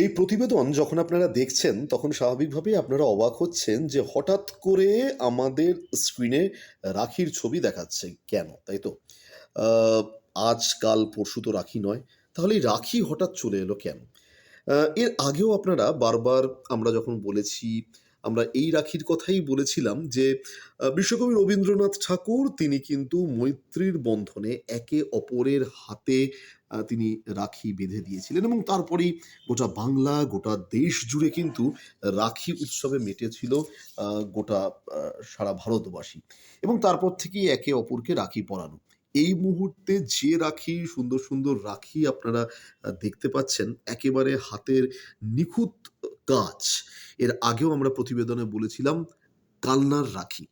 এই প্রতিবেদন যখন আপনারা দেখছেন, তখন স্বাভাবিকভাবেই আপনারা অবাক হচ্ছেন যে হঠাৎ করে আমাদের স্ক্রিনে রাখির ছবি দেখাচ্ছে কেন, তাই তো? আজকাল আজ, কাল, পরশু তো রাখি নয়। তাহলে এই রাখি হঠাৎ চলে এলো কেন? এর আগেও আপনারা বারবার আমরা যখন বলেছি আমরা এই রাখির কথাই বলেছিলাম যে বিশ্বকবি রবীন্দ্রনাথ ঠাকুর তিনি কিন্তু মৈত্রীর বন্ধনে একে অপরের হাতে তিনি রাখি বেঁধে দিয়েছিলেন এবং তারপরেই গোটা বাংলা, গোটা দেশ জুড়ে কিন্তু রাখি উৎসবে মেটেছিল গোটা সারা ভারতবাসী এবং তারপর থেকেই একে অপরকে রাখি পরানো। এই মুহূর্তে যে রাখি, সুন্দর সুন্দর রাখি আপনারা দেখতে পাচ্ছেন, একেবারে হাতের নিখুঁত কাজ। এর আগেও আমরা প্রতিবেদনে বলেছিলাম কালনার রাখি।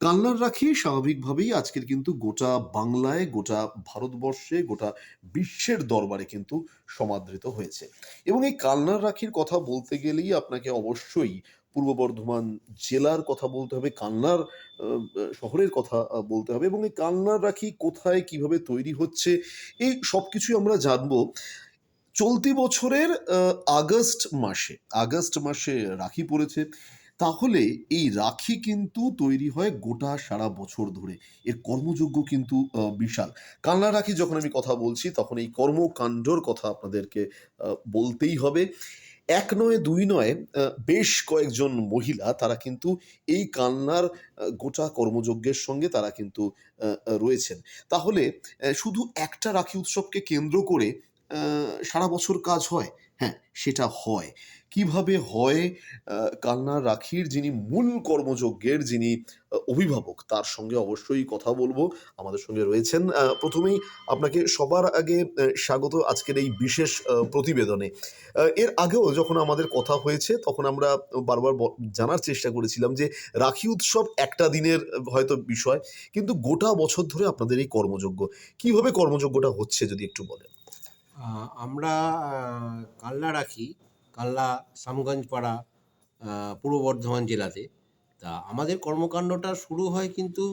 কালনার রাখি স্বাভাবিকভাবেই আজকের কিন্তু গোটা বাংলায় গোটা ভারতবর্ষে গোটা বিশ্বের দরবারে কিন্তু সমাদৃত হয়েছে। এবং এই কালনার রাখির কথা বলতে গেলেই আপনাকে অবশ্যই পূর্ব বর্ধমান জেলার কথা বলতে হবে কালনার আহ, শহরের কথা বলতে হবে। এবং এই কালনার রাখি কোথায় কীভাবে তৈরি হচ্ছে এই সব কিছুই আমরা জানব। চলতি বছরের আগস্ট মাসে আগস্ট মাসে রাখি পড়েছে। তাহলে এই রাখি কিন্তু তৈরি হয় গোটা সারা বছর ধরে। এর কর্মযোগ্য কিন্তু বিশাল। কালনা রাখি যখন আমি কথা বলছি তখন এই কর্মকাণ্ডর কথা আপনাদেরকে বলতেই হবে। এক নয় দুই নয় বেশ কয়েকজন মহিলা তারা কিন্তু এই কালনার আহ, গোটা কর্মযজ্ঞের সঙ্গে তারা কিন্তু রয়েছেন। তাহলে শুধু একটা রাখি উৎসবকে কেন্দ্র করে সারা বছর কাজ হয়। হ্যাঁ সেটা হয়। কীভাবে হয়? কালনার রাখির যিনি মূল কর্মযজ্ঞের যিনি অভিভাবক, তার সঙ্গে অবশ্যই কথা বলব। আমাদের সঙ্গে রয়েছেন প্রথমেই আপনাকে সবার আগে স্বাগত আজকের এই বিশেষ প্রতিবেদনে। এর আগেও যখন আমাদের কথা হয়েছে, তখন আমরা বারবার জানার চেষ্টা করেছিলাম যে, রাখি উৎসব একটা দিনের, হয়তো বিষয়, কিন্তু গোটা বছর ধরে আপনাদের এই কর্মযজ্ঞ, কীভাবে কর্মযজ্ঞটা হচ্ছে যদি একটু বলেন? আমরা কাল্লা রাখি কাল্লা সামগঞ্জ পাড়া পূর্ব বর্ধমান জেলাতে। তা আমাদের কর্মকাণ্ডটা শুরু হয় কিন্তু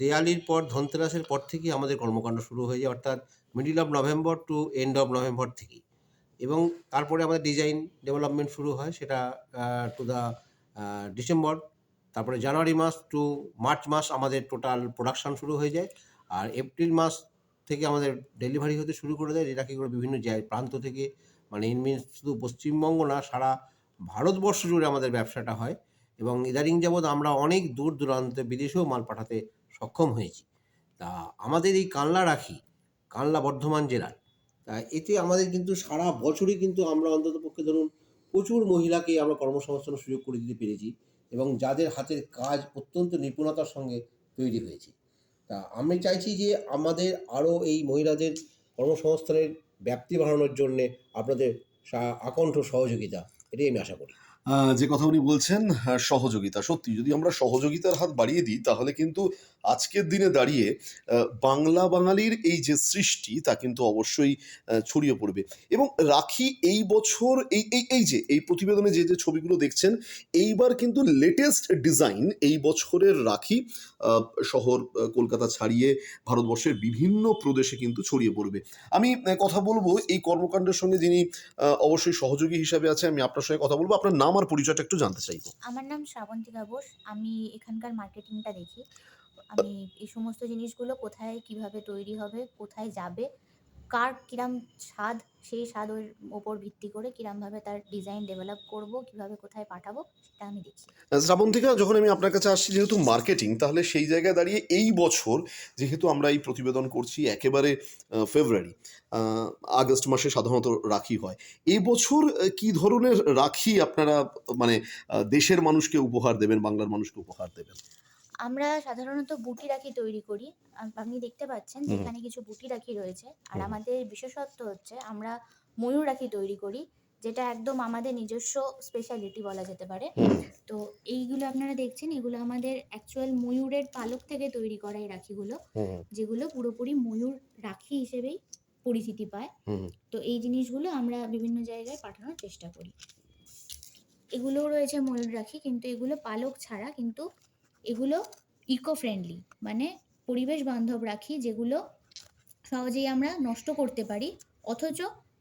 দেয়ালির পর, ধনতেরাসের পর থেকেই আমাদের কর্মকাণ্ড শুরু হয়ে যায়, অর্থাৎ middle of November to end of November থেকেই। এবং তারপরে আমাদের ডিজাইন ডেভেলপমেন্ট শুরু হয় সেটা টু দ্য ডিসেম্বর তারপরে জানুয়ারি মাস টু মার্চ মাস আমাদের টোটাল প্রোডাকশন শুরু হয়ে যায়। আর এপ্রিল মাস থেকে আমাদের ডেলিভারি হতে শুরু করে দেয় এটা কি করে বিভিন্ন জায়গায় প্রান্ত থেকে মানে ইন মিনস শুধু পশ্চিমবঙ্গ না, সারা ভারতবর্ষ জুড়ে আমাদের ব্যবসাটা হয়। এবং ইদানিং যাবৎ আমরা অনেক দূর দূরান্তে বিদেশেও মাল পাঠাতে সক্ষম হয়েছি। তা আমাদের এই কানলা রাখি কানলা বর্ধমান জেলার। তা এতে আমাদের কিন্তু সারা বছরই কিন্তু আমরা অন্তত পক্ষে ধরুন প্রচুর মহিলাকে আমরা কর্মসংস্থানের সুযোগ করে দিতে পেরেছি এবং যাদের হাতের কাজ অত্যন্ত নিপুণতার সঙ্গে তৈরি হয়েছে। তা আমি চাইছি যে আমাদের আরও এই মহিলাদের কর্মসংস্থানের ব্যাপ্তি বাড়ানোর জন্যে আপনাদের আকণ্ঠ সহযোগিতা, এটাই আমি আশা করি। যে কথা উনি বলছেন সহযোগিতা। সত্যি, যদি আমরা সহযোগিতার হাত বাড়িয়ে দিই, তাহলে কিন্তু আজকের দিনে দাঁড়িয়ে বাংলা বাঙালির এই যে সৃষ্টি, তা কিন্তু অবশ্যই ছড়িয়ে পড়বে। এবং রাখি এই বছর, এই এই এই যে, এই প্রতিবেদনে যে যে ছবিগুলো দেখছেন, এইবার কিন্তু লেটেস্ট ডিজাইন এই বছরের রাখি শহর কলকাতা ছাড়িয়ে ভারতবর্ষের বিভিন্ন প্রদেশে কিন্তু ছড়িয়ে পড়বে। আমি কথা বলব, এই কর্মকাণ্ডের সঙ্গে যিনি অবশ্যই সহযোগী হিসাবে আছে, আমি আপনার সঙ্গে কথা বলব। আপনার নাম আর পরিচয়টা একটু জানতে চাইব। আমার নাম শ্রাবন্তিকা বোস আমি এখানকার মার্কেটিংটা দেখি। আমি এই সমস্ত জিনিসগুলো কোথায় কীভাবে তৈরি হবে কোথায় যাবে কার কিরাম স্বাদ, সেই স্বাদ স্বাদের ওপর ভিত্তি করে কিরামভাবে তার ডিজাইন ডেভেলপ করব, কীভাবে কোথায় পাঠাবো, সেটা আমি দেখি শ্রাবন্তিকা, যখন আমি আপনার কাছে আসছি, যেহেতু মার্কেটিং তাহলে সেই জায়গায় দাঁড়িয়ে এই বছর যেহেতু আমরা এই প্রতিবেদন করছি, একেবারে ফেব্রুয়ারি আগস্ট মাসে সাধারণত রাখি হয়। এই বছর কি ধরনের রাখি আপনারা মানে দেশের মানুষকে উপহার দেবেন, বাংলার মানুষকে উপহার দেবেন? আমরা সাধারণত বুটি রাখি তৈরি করি। আপনি দেখতে পাচ্ছেন। যেখানে কিছু বুটি রাখি রয়েছে। আর আমাদের বিশেষত্ব হচ্ছে আমরা ময়ূর রাখি তৈরি করি যেটা একদম আমাদের নিজস্ব স্পেশালিটি বলা যেতে পারে। তো এইগুলো আপনারা দেখছেন এগুলো আমাদের অ্যাকচুয়াল ময়ূরের পালক থেকে তৈরি করা এই রাখিগুলো যেগুলো পুরোপুরি ময়ূর রাখি হিসেবেই পরিচিতি পায়। তো এই জিনিসগুলো আমরা বিভিন্ন জায়গায় পাঠানোর চেষ্টা করি। এগুলোও রয়েছে ময়ূর রাখি কিন্তু এগুলো পালক ছাড়া কিন্তু এগুলো ইকো ফ্রেন্ডলি মানে পরিবেশ বান্ধব রাখি, যেগুলো সহজেই আমরা নষ্ট করতে পারি, অথচ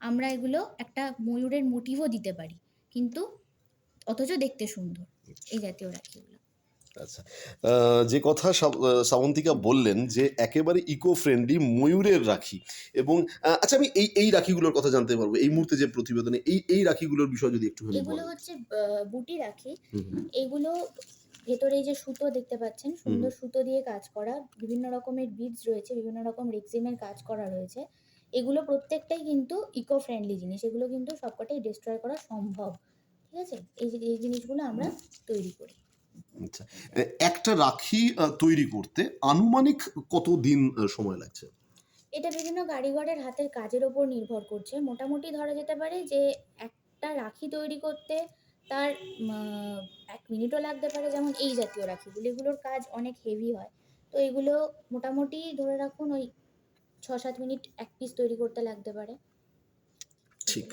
আমরা এগুলো একটা ময়ূরের মোটিভও দিতে পারি, কিন্তু অথচ দেখতে সুন্দর এই জাতীয় রাখিগুলো। আচ্ছা। যে কথা শ্রাবন্তিকা বললেন যে একেবারে ইকো ফ্রেন্ডলি ময়ূরের রাখি এবং আচ্ছা আমি এই এই রাখিগুলোর কথা জানতে পারব। এই মুহূর্তে যে প্রতিবেদনে এই এই রাখিগুলোর বিষয় যদি একটু এগুলো হচ্ছে বুটি রাখি। এগুলো ভেতরে এই যে সুতো দেখতে পাচ্ছেন সুন্দর সুতো দিয়ে কাজ করা। বিভিন্ন রকমের বিডস রয়েছে বিভিন্ন রকম রেক্সিমের কাজ করা রয়েছে। এগুলো প্রত্যেকটাই কিন্তু ইকো ফ্রেন্ডলি জিনিস। এগুলো কিন্তু সবকটাই ডিস্ট্রয় করা সম্ভব। ঠিক আছে? এই এই জিনিসগুলো আমরা তৈরি করি। আচ্ছা একটা রাখি তৈরি করতে আনুমানিক কত দিন সময় লাগছে? এটা বিভিন্ন কারিগরের হাতের কাজের ওপর নির্ভর করছে। মোটামুটি ধরা যেতে পারে যে একটা রাখি তৈরি করতে তার এক মিনিটও লাগতে পারে। যেমন এই জাতীয় রাখিগুলো এগুলোর কাজ অনেক হেভি হয়। তো এগুলো মোটামুটি ধরে রাখুন ওই ছ সাত মিনিট এক পিস তৈরি করতে লাগতে পারে। ঠিক।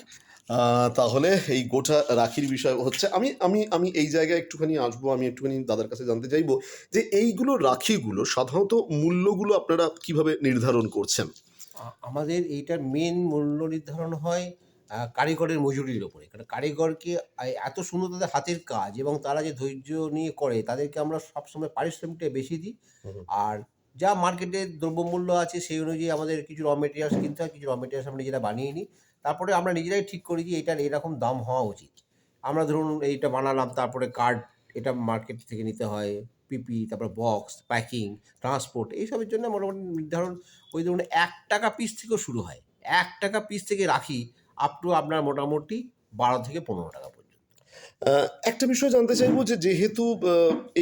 তাহলে এই গোটা রাখির বিষয় হচ্ছে আমি আমি আমি এই জায়গায় একটুখানি আসব আমি একটুখানি দাদার কাছে জানতে চাইব যে এইগুলো রাখিগুলো সাধারণত মূল্যগুলো আপনারা কীভাবে নির্ধারণ করছেন? আমাদের এইটার মেন মূল্য নির্ধারণ হয় কারিগরের মজুরির ওপরে। কারণ কারিগরকে এত সুন্দর তাদের হাতের কাজ এবং তারা যে ধৈর্য নিয়ে করে তাদেরকে আমরা সবসময় পারিশ্রমিকটা বেশি দিই। আর যা মার্কেটে দ্রব্যমূল্য আছে সেই অনুযায়ী আমাদের কিছু র মেটেরিয়ালস কিনতে হয় কিছু র মেটেরিয়ালস আমরা নিজেরা বানিয়ে নিই। তারপরে আমরা নিজেরাই ঠিক করি যে এটার এরকম দাম হওয়া উচিত। আমরা ধরুন এইটা বানালাম, তারপরে কার্ড এটা মার্কেট থেকে নিতে হয় পিপি তারপর বক্স প্যাকিং ট্রান্সপোর্ট এইসবের জন্য মোটামুটি নির্ধারণ ওই ধরুন এক টাকা পিস থেকেও শুরু হয়। এক টাকা পিস থেকে রাখি আপ টু আপনার মোটামুটি বারো থেকে পনেরো টাকা একটা বিষয় জানতে চাইব যে যেহেতু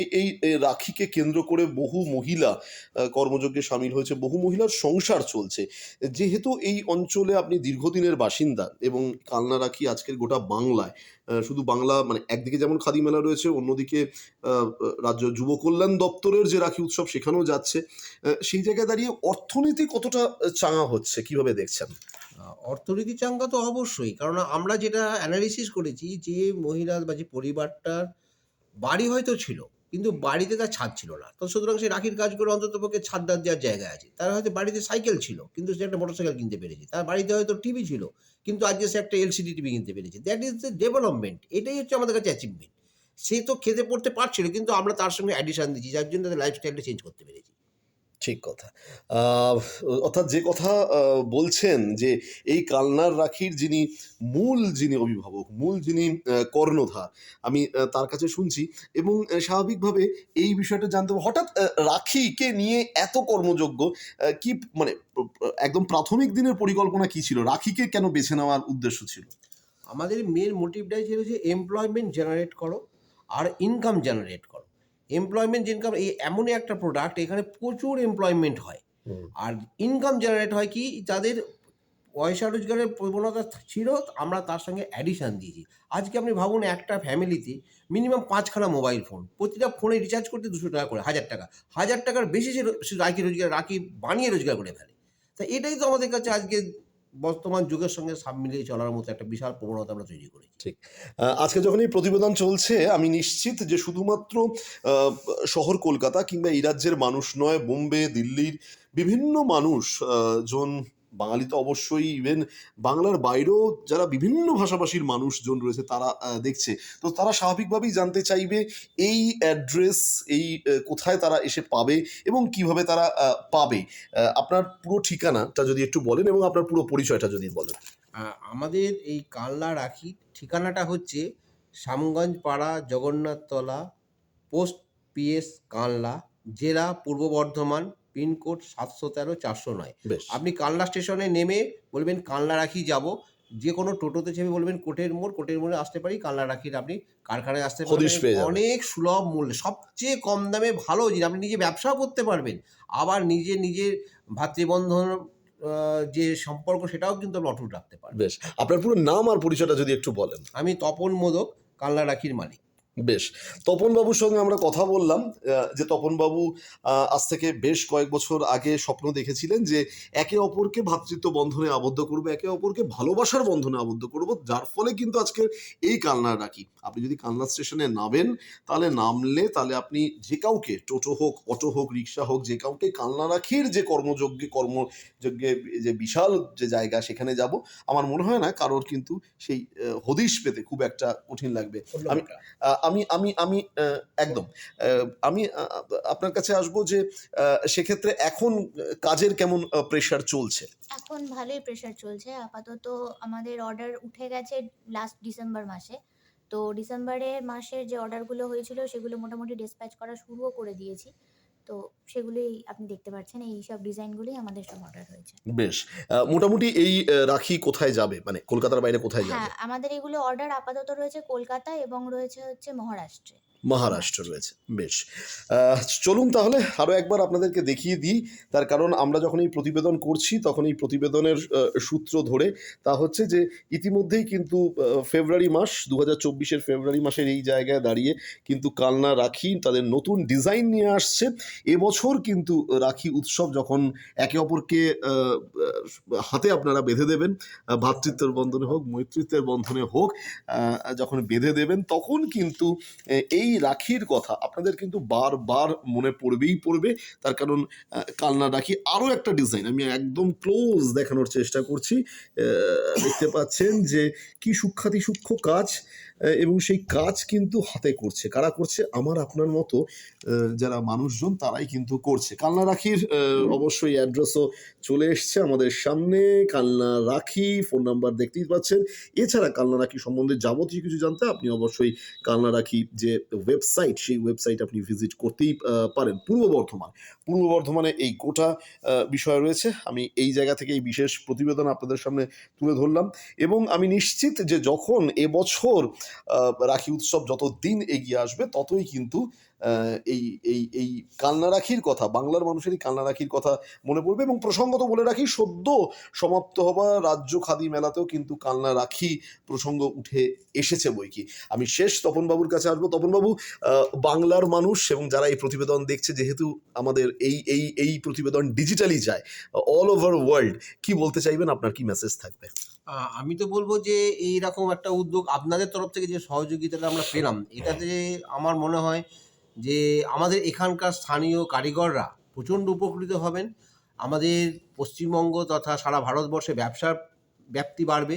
এই এই রাখিকে কেন্দ্র করে বহু মহিলা কর্মযজ্ঞে সামিল হয়েছে, বহু মহিলার সংসার চলছে। যেহেতু এই অঞ্চলে আপনি দীর্ঘদিনের বাসিন্দা এবং কালনা রাখি আজকের গোটা বাংলায় শুধু বাংলা মানে একদিকে যেমন খাদি মেলা রয়েছে, অন্যদিকে রাজ্য যুব কল্যাণ দপ্তরের যে রাখি উৎসব সেখানেও যাচ্ছে। সেই জায়গায় দাঁড়িয়ে অর্থনীতি কতটা চাঙা হচ্ছে, কীভাবে দেখছেন? অর্থনীতি চাঙ্গা তো অবশ্যই কারণ আমরা যেটা অ্যানালিসিস করেছি যে মহিলা বা যে পরিবারটার বাড়ি হয়তো ছিল, কিন্তু বাড়িতে তার ছাদ ছিল না। তো সুতরাং সে রাখির কাজ করে অন্তত পক্ষে ছাদদার দেওয়ার জায়গা আছে। তার হয়তো বাড়িতে সাইকেল ছিল, কিন্তু সে একটা মোটরসাইকেল কিনতে পেরেছে। তার বাড়িতে হয়তো টিভি ছিল, কিন্তু আজকে সে একটা এলসিডি টিভি কিনতে পেরেছে। দ্যাট ইজ দ্য ডেভেলপমেন্ট এটাই হচ্ছে আমাদের কাছে অ্যাচিভমেন্ট সে তো খেতে পড়তে পারছিল, কিন্তু আমরা তার সঙ্গে অ্যাডিশন দিচ্ছি যার জন্য তাদের লাইফস্টাইলটা চেঞ্জ করতে পেরেছি। ঠিক কথা। অর্থাৎ যে কথা বলছেন যে এই কালনার রাখির যিনি মূল যিনি অভিভাবক মূল যিনি কর্ণধার আমি তার কাছে শুনছি এবং স্বাভাবিকভাবে এই বিষয়টা জানতে হবে, হঠাৎ রাখিকে নিয়ে এত কর্মযোগ্য কি মানে একদম প্রাথমিক দিনের পরিকল্পনা কি ছিল? রাখিকে কেন বেছে নেওয়ার উদ্দেশ্য ছিল? আমাদের মেন মোটিভটাই ছিল যে এমপ্লয়মেন্ট জেনারেট করো আর ইনকাম জেনারেট করো। এমপ্লয়মেন্ট ইনকাম এই এমনই একটা প্রোডাক্ট এখানে প্রচুর এমপ্লয়মেন্ট হয়। আর ইনকাম জেনারেট হয় কি যাদের পয়সা রোজগারের প্রবণতা ছিল আমরা তার সঙ্গে অ্যাডিশান দিয়েছি। আজকে আপনি ভাবুন একটা ফ্যামিলিতে মিনিমাম পাঁচখানা মোবাইল ফোন প্রতিটা ফোনে রিচার্জ করতে দুশো টাকা করে হাজার টাকা। হাজার টাকার বেশি সে রাখি রোজগার রাখি বানিয়ে রোজগার করে ফেলে। তা এটাই তো আমাদের কাছে আজকে বর্তমান যুগের সঙ্গে সাব মিলিয়ে চলার মতো একটা বিশাল প্রবণতা আমরা তৈরি করি ঠিক। আজকে যখন এই প্রতিবেদন চলছে, আমি নিশ্চিত যে শুধুমাত্র শহর কলকাতা কিংবা এই রাজ্যের মানুষ নয়, বোম্বে, দিল্লির বিভিন্ন মানুষ জন বাঙালি তো অবশ্যই ইভেন বাংলার বাইরেও যারা বিভিন্ন ভাষাভাষীর মানুষজন রয়েছে তারা দেখছে। তো তারা স্বাভাবিকভাবেই জানতে চাইবে এই অ্যাড্রেস এই কোথায় তারা এসে পাবে এবং কীভাবে তারা পাবে। আপনার পুরো ঠিকানাটা যদি একটু বলেন এবং আপনার পুরো পরিচয়টা যদি বলেন। আমাদের এই কানলা রাখি, ঠিকানাটা হচ্ছে শ্যামগঞ্জ পাড়া, জগন্নাথতলা, পোস্ট পিএস কানলা জেলা পূর্ব বর্ধমান পিনকোড সাতশো তেরো চারশো নয়। আপনি কানলা স্টেশনে নেমে বলবেন কানলা রাখি যাব। যে কোনো টোটোতে চেপে বলবেন কোটের মোড় কোটের মোড়ে আসতে পারি কানলা রাখির আপনি কারখানায় আসতে পারবেন। অনেক সুলভ মূল্যে সবচেয়ে কম দামে ভালো জিনিস আপনি নিজে ব্যবসাও করতে পারবেন। আবার নিজে নিজের ভাতৃবন্ধন যে সম্পর্ক সেটাও কিন্তু আপনি অটুট রাখতে পারবেন। বেশ। আপনার পুরো নাম আর পরিচয়টা যদি একটু বলেন। আমি তপন মোদক কানলা রাখির মালিক। বেশ। তপনবাবুর সঙ্গে আমরা কথা বললাম যে তপনবাবু আজ থেকে বেশ কয়েক বছর আগে স্বপ্ন দেখেছিলেন যে একে অপরকে ভ্রাতৃত্ব বন্ধনে আবদ্ধ করব একে অপরকে ভালোবাসার বন্ধনে আবদ্ধ করব যার ফলে কিন্তু আজকে এই কালনা রাখি। আপনি যদি কালনা স্টেশনে নামেন তাহলে নামলে তাহলে আপনি যে কাউকে টোটো হোক অটো হোক রিক্সা হোক যে কাউকে কালনা রাখির যে কর্মযজ্ঞে কর্মযজ্ঞে যে বিশাল যে জায়গা সেখানে যাব আমার মনে হয় না কারোর কিন্তু সেই হদিশ পেতে খুব একটা কঠিন লাগবে। আমি আমি আমি আমি একদম। আমি আপনার কাছে আসব যে সেক্ষেত্রে এখন কাজের কেমন প্রেশার চলছে? এখন ভালোই প্রেশার চলছে। আপাতত আমাদের অর্ডার উঠে গেছে লাস্ট ডিসেম্বর মাসে। তো ডিসেম্বরের মাসের যে অর্ডারগুলো হয়েছিল, সেগুলো মোটামুটি ডিসপ্যাচ করা শুরুও করে দিয়েছি। তো সেগুলি আপনি দেখতে পাচ্ছেন। এই সব ডিজাইনগুলি আমাদের সব অর্ডার হয়েছে। বেশ। মোটামুটি এই রাখি কোথায় যাবে? মানে কলকাতার বাইরে কোথায় যাবে? হ্যাঁ আমাদের এগুলো অর্ডার আপাতত রয়েছে কলকাতা এবং রয়েছে হচ্ছে মহারাষ্ট্রে। মহারাষ্ট্র রয়েছে বেশ। চলুন তাহলে আরও একবার আপনাদেরকে দেখিয়ে দিই তার কারণ আমরা যখন এই প্রতিবেদন করছি তখন এই প্রতিবেদনের সূত্র ধরে তা হচ্ছে যে ইতিমধ্যেই কিন্তু ফেব্রুয়ারি মাস দু হাজার চব্বিশের ফেব্রুয়ারি মাসের এই জায়গায় দাঁড়িয়ে কিন্তু কালনা রাখি তাদের নতুন ডিজাইন নিয়ে আসছে। এবছর কিন্তু রাখি উৎসব যখন একে অপরকে হাতে আপনারা বেঁধে দেবেন আহ, ভ্রাতৃত্বের বন্ধনে হোক মৈত্রিত্বের বন্ধনে হোক যখন বেঁধে দেবেন তখন কিন্তু এই রাখির কথা আপনাদের কিন্তু বারবার মনে পড়বেই পড়বে। তার কারণ কালনা রাখি আরও একটা ডিজাইন আমি একদম ক্লোজ দেখানোর চেষ্টা করছি। দেখতে পাচ্ছেন যে কি সূক্ষাতি সূক্ষ্ম কাজ। এবং সেই কাজ কিন্তু হাতে করছে। কারা করছে? আমার, আপনার মতো যারা মানুষজন, তারাই কিন্তু করছে। কালনা রাখির অবশ্যই অ্যাড্রেসও চলে এসছে আমাদের সামনে। কালনা রাখি, ফোন নাম্বার দেখতেই পাচ্ছেন। এছাড়া কালনা রাখি সম্বন্ধে যাবতীয় কিছু জানতে আপনি অবশ্যই কালনা রাখি যে ওয়েবসাইট সেই ওয়েবসাইট আপনি ভিজিট করতেই পারেন। পূর্ব বর্ধমান। পূর্ব বর্ধমানে এই গোটা বিষয় রয়েছে। আমি এই জায়গা থেকে এই বিশেষ প্রতিবেদন আপনাদের সামনে তুলে ধরলাম। এবং আমি নিশ্চিত যে যখন এবছর রাখি উৎসব যত দিন এগিয়ে আসবে, ততই কিন্তু এই এই এই কালনা রাখির কথা, বাংলার মানুষের এই কালনা রাখির কথা মনে পড়বে এবং প্রসঙ্গত বলে রাখি, সদ্য সমাপ্ত হওয়া রাজ্য খাদি মেলাতেও কিন্তু কালনা রাখি প্রসঙ্গ উঠে এসেছে বই কি আমি শেষ তপনবাবুর কাছে আসব। তপনবাবু বাংলার মানুষ এবং যারা এই প্রতিবেদন দেখছে, যেহেতু আমাদের এই এই এই প্রতিবেদন ডিজিটালি যায় অল ওভার ওয়ার্ল্ড কি বলতে চাইবেন? আপনার কি মেসেজ থাকবে? আমি তো বলব যে এইরকম একটা উদ্যোগ আপনাদের তরফ থেকে যে সহযোগিতাটা আমরা পেলাম, এটাতে আমার মনে হয় যে আমাদের এখানকার স্থানীয় কারিগররা প্রচণ্ড উপকৃত হবেন। আমাদের পশ্চিমবঙ্গ তথা সারা ভারতবর্ষে ব্যবসার ব্যাপ্তি বাড়বে।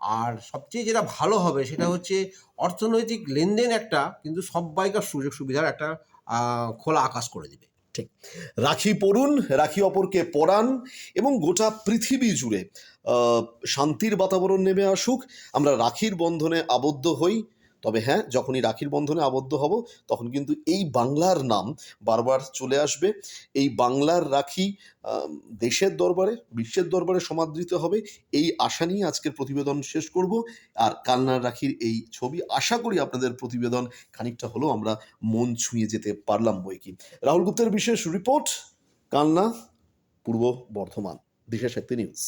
আর সবচেয়ে যেটা ভালো হবে সেটা হচ্ছে অর্থনৈতিক লেনদেন একটা কিন্তু সবাইকার সুযোগ সুবিধার একটা খোলা আকাশ করে দিবে। রাখি পড়ুন, রাখি অপরকে পরান এবং গোটা পৃথিবী জুড়ে শান্তির বাতাবরণ নেমে আসুক। আমরা রাখির বন্ধনে আবদ্ধ হই। তবে হ্যাঁ যখনই রাখির বন্ধনে আবদ্ধ হব, তখন কিন্তু এই বাংলার নাম বারবার চলে আসবে। এই বাংলার রাখি দেশের দরবারে, বিশ্বের দরবারে সমাদৃত হবে। এই আশা নিয়ে আজকের প্রতিবেদন শেষ করব। আর কালনার রাখির এই ছবি, আশা করি আপনাদের প্রতিবেদন খানিকটা হলেও আমরা মন ছুঁয়ে যেতে পারলাম বই কি। রাহুল গুপ্তের বিশেষ রিপোর্ট, কালনা, পূর্ব বর্ধমান দিশা শক্তি নিউজ।